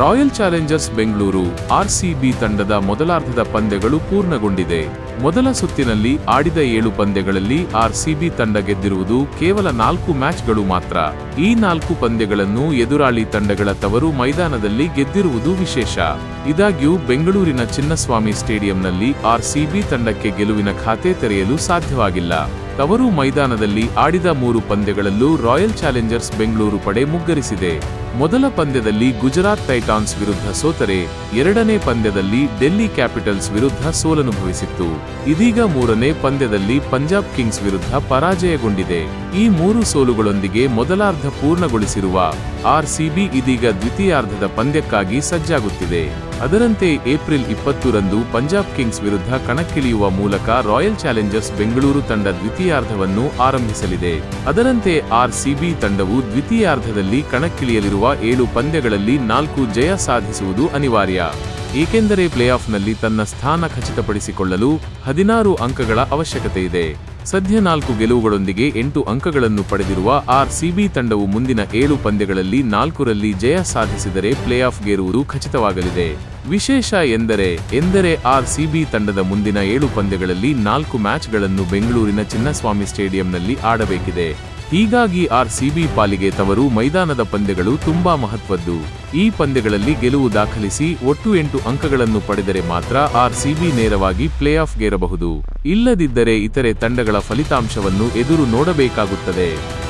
Royal Challengers Bengaluru RCB ತಂಡದ ಮೊದಲಾರ್ಧದ ಪಂದ್ಯಗಳು ಪೂರ್ಣಗೊಂಡಿದೆ. ಮೊದಲ ಸುತ್ತಿನಲ್ಲಿ ಆಡಿದ ಏಳು ಪಂದ್ಯಗಳಲ್ಲಿ ಆರ್ಸಿಬಿ ತಂಡ ಗೆದ್ದಿರುವುದು ಕೇವಲ ನಾಲ್ಕು ಮ್ಯಾಚ್ಗಳು ಮಾತ್ರ. ಈ ನಾಲ್ಕು ಪಂದ್ಯಗಳನ್ನು ಎದುರಾಳಿ ತಂಡಗಳ ತವರು ಮೈದಾನದಲ್ಲಿ ಗೆದ್ದಿರುವುದು ವಿಶೇಷ. ಇದಾಗ್ಯೂ ಬೆಂಗಳೂರಿನ ಚಿನ್ನಸ್ವಾಮಿ ಸ್ಟೇಡಿಯಂನಲ್ಲಿ ಆರ್ಸಿಬಿ ತಂಡಕ್ಕೆ ಗೆಲುವಿನ ಖಾತೆ ತೆರೆಯಲು ಸಾಧ್ಯವಾಗಿಲ್ಲ. ತವರು ಮೈದಾನದಲ್ಲಿ ಆಡಿದ ಮೂರು ಪಂದ್ಯಗಳಲ್ಲೂ ರಾಯಲ್ ಚಾಲೆಂಜರ್ಸ್ ಬೆಂಗಳೂರು ಪಡೆ ಮುಗ್ಗರಿಸಿದೆ. ಮೊದಲ ಪಂದ್ಯದಲ್ಲಿ ಗುಜರಾತ್ ಟೈಟಾನ್ಸ್ ವಿರುದ್ಧ ಸೋತರೆ, ಎರಡನೇ ಪಂದ್ಯದಲ್ಲಿ ಡೆಲ್ಲಿ ಕ್ಯಾಪಿಟಲ್ಸ್ ವಿರುದ್ಧ ಸೋಲನುಭವಿಸಿತ್ತು. ಇದೀಗ ಮೂರನೇ ಪಂದ್ಯದಲ್ಲಿ ಪಂಜಾಬ್ ಕಿಂಗ್ಸ್ ವಿರುದ್ಧ ಪರಾಜಯಗೊಂಡಿದೆ. ಈ ಮೂರು ಸೋಲುಗಳೊಂದಿಗೆ ಮೊದಲಾರ್ಧ ಪೂರ್ಣಗೊಳಿಸಿರುವ ಆರ್ಸಿಬಿ ಇದೀಗ ದ್ವಿತೀಯಾರ್ಧದ ಪಂದ್ಯಕ್ಕಾಗಿ ಸಜ್ಜಾಗುತ್ತಿದೆ. ಅದರಂತೆ ಏಪ್ರಿಲ್ ಇಪ್ಪತ್ತರಂದು ಪಂಜಾಬ್ ಕಿಂಗ್ಸ್ ವಿರುದ್ಧ ಕಣಕ್ಕಿಳಿಯುವ ಮೂಲಕ ರಾಯಲ್ ಚಾಲೆಂಜರ್ಸ್ ಬೆಂಗಳೂರು ತಂಡ ದ್ವಿತೀಯಾರ್ಧವನ್ನು ಆರಂಭಿಸಲಿದೆ. ಅದರಂತೆ ಆರ್ಸಿಬಿ ತಂಡವು ದ್ವಿತೀಯಾರ್ಧದಲ್ಲಿ ಕಣಕ್ಕಿಳಿಯಲಿರುವ ಏಳು ಪಂದ್ಯಗಳಲ್ಲಿ ನಾಲ್ಕು ಜಯ ಸಾಧಿಸುವುದು ಅನಿವಾರ್ಯ. ಏಕೆಂದರೆ ಪ್ಲೇಆಫ್ನಲ್ಲಿ ತನ್ನ ಸ್ಥಾನ ಖಚಿತಪಡಿಸಿಕೊಳ್ಳಲು ಹದಿನಾರು ಅಂಕಗಳ ಅವಶ್ಯಕತೆ ಇದೆ. ಸದ್ಯ ನಾಲ್ಕು ಗೆಲುವುಗಳೊಂದಿಗೆ ಎಂಟು ಅಂಕಗಳನ್ನು ಪಡೆದಿರುವ ಆರ್ಸಿಬಿ ತಂಡವು ಮುಂದಿನ ಏಳು ಪಂದ್ಯಗಳಲ್ಲಿ ನಾಲ್ಕರಲ್ಲಿ ಜಯ ಸಾಧಿಸಿದರೆ ಪ್ಲೇಆಫ್ಗೇರುವುದು ಖಚಿತವಾಗಲಿದೆ. ವಿಶೇಷ ಎಂದರೆ ಎಂದರೆ ಆರ್ಸಿಬಿ ತಂಡದ ಮುಂದಿನ ಏಳು ಪಂದ್ಯಗಳಲ್ಲಿ ನಾಲ್ಕು ಮ್ಯಾಚ್ಗಳನ್ನು ಬೆಂಗಳೂರಿನ ಚಿನ್ನಸ್ವಾಮಿ ಸ್ಟೇಡಿಯಂನಲ್ಲಿ ಆಡಬೇಕಿದೆ. ಹೀಗಾಗಿ ಆರ್ಸಿಬಿ ಪಾಲಿಗೆ ತವರು ಮೈದಾನದ ಪಂದ್ಯಗಳು ತುಂಬಾ ಮಹತ್ವದ್ದು. ಈ ಪಂದ್ಯಗಳಲ್ಲಿ ಗೆಲುವು ದಾಖಲಿಸಿ ಒಟ್ಟು ಎಂಟು ಅಂಕಗಳನ್ನು ಪಡೆದರೆ ಮಾತ್ರ ಆರ್ಸಿಬಿ ನೇರವಾಗಿ ಪ್ಲೇಆಫ್ಗೇರಬಹುದು. ಇಲ್ಲದಿದ್ದರೆ ಇತರೆ ತಂಡಗಳ ಫಲಿತಾಂಶವನ್ನು ಎದುರು ನೋಡಬೇಕಾಗುತ್ತದೆ.